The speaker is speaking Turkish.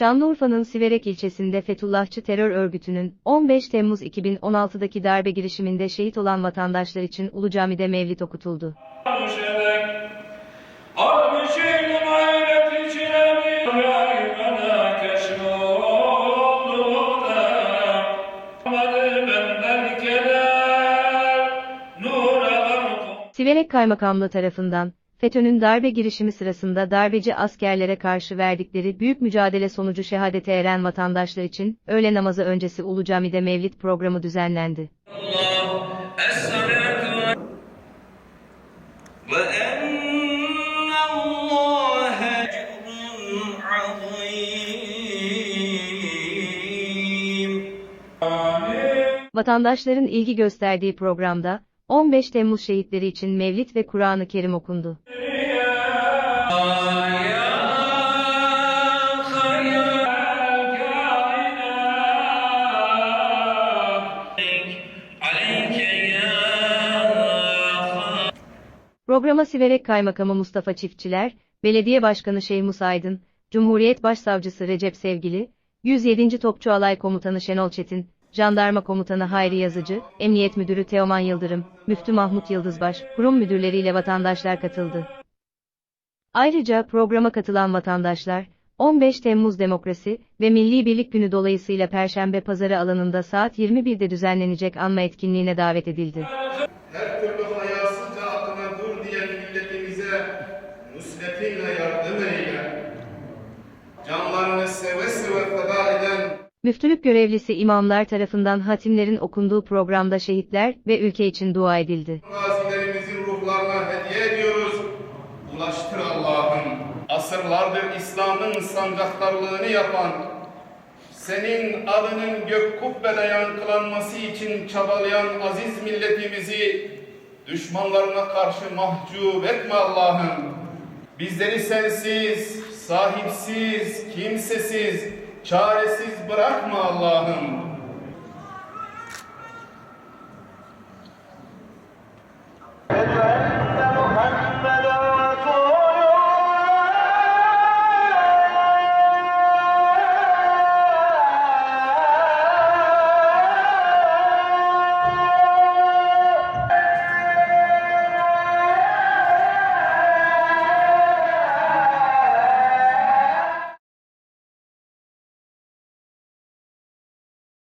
Şanlıurfa'nın Siverek ilçesinde Fethullahçı terör örgütünün 15 Temmuz 2016'daki darbe girişiminde şehit olan vatandaşlar için Ulu Cami'de mevlid okutuldu. Siverek Kaymakamlığı tarafından FETÖ'nün darbe girişimi sırasında darbeci askerlere karşı verdikleri büyük mücadele sonucu şehadete eren vatandaşlar için öğle namazı öncesi Ulu Cami'de mevlid programı düzenlendi. Vatandaşların ilgi gösterdiği programda 15 Temmuz şehitleri için mevlid ve Kur'an-ı Kerim okundu. Programa Siverek Kaymakamı Mustafa Çiftçiler, Belediye Başkanı Şeymus Aydın, Cumhuriyet Başsavcısı Recep Sevgili, 107. Topçu Alay Komutanı Şenol Çetin, Jandarma Komutanı Hayri Yazıcı, Emniyet Müdürü Teoman Yıldırım, Müftü Mahmut Yıldızbaş, kurum müdürleriyle vatandaşlar katıldı. Ayrıca programa katılan vatandaşlar, 15 Temmuz Demokrasi ve Milli Birlik Günü dolayısıyla Perşembe Pazarı alanında saat 21'de düzenlenecek anma etkinliğine davet edildi. her türlü hayasızca akına dur diyen milletimize nusretinle Müftülük görevlisi imamlar tarafından hatimlerin okunduğu programda şehitler ve ülke için dua edildi. gazilerimizin ruhlarına hediye ediyoruz. Ulaştır Allah'ım. Asırlardır İslam'ın sancaktarlığını yapan, senin adının gök kubbede yankılanması için çabalayan aziz milletimizi düşmanlarına karşı mahcup etme Allah'ım. Bizleri sensiz, sahipsiz, kimsesiz, çaresiz bırakma Allah'ım.